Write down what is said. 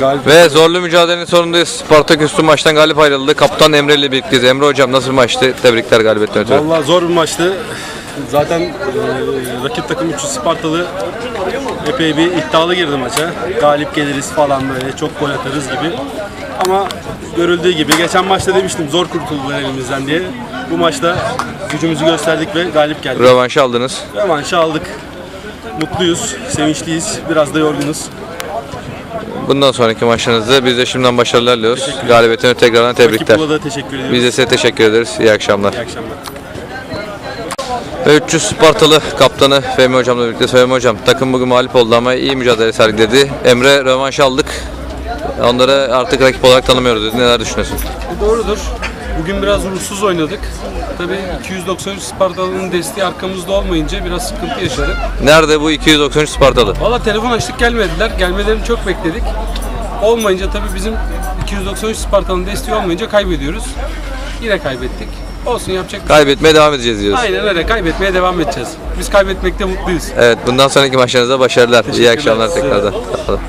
Galip Ve zorlu mücadelenin sonundayız. Spartaküs'ün maçtan galip ayrıldı. Kaptan Emre ile birlikteyiz. Emre hocam nasıl bir maçtı? Tebrikler galibiyetten ötürü. Vallahi zor bir maçtı. Zaten e, rakip takım 300 Spartalı epey bir iddialı girdi maça. Galip geliriz falan böyle çok gol atarız gibi. Ama görüldüğü gibi geçen maçta demiştim zor kurtuldular elimizden diye. Bu maçta gücümüzü gösterdik ve galip geldik. Rövanşı aldınız. Revanşı aldık. Mutluyuz, sevinçliyiz, biraz da yorgunuz. Bundan sonraki maçlarınızda biz de şimdiden başarılar diliyoruz. Galibiyetten ötürü tekrardan tebrikler. Rakip da teşekkür ediyoruz. Biz de size teşekkür ederiz. İyi akşamlar. İyi akşamlar. Ve 300 Spartalı kaptanı Fehmi hocamla birlikte Fehmi hocam takım bugün mağlup oldu ama iyi mücadele sergiledi. Emre rövanşı aldık. Onları artık rakip olarak tanımıyoruz dedi. Neler düşünüyorsun? Doğrudur. Bugün biraz ruhsuz oynadık. Tabii 293 Spartalı'nın desteği arkamızda olmayınca biraz sıkıntı yaşadık. Nerede bu 293 Spartalı? Valla telefon açtık gelmediler. Gelmelerini çok bekledik. Olmayınca tabii bizim 293 Spartalı'nın desteği olmayınca kaybediyoruz. Yine kaybettik. Olsun yapacak bir şey. Kaybetmeye devam edeceğiz diyoruz. Aynen öyle kaybetmeye devam edeceğiz. Biz kaybetmekte mutluyuz. Evet bundan sonraki maçlarınızda başarılar. İyi akşamlar tekrardan. Sağ olun.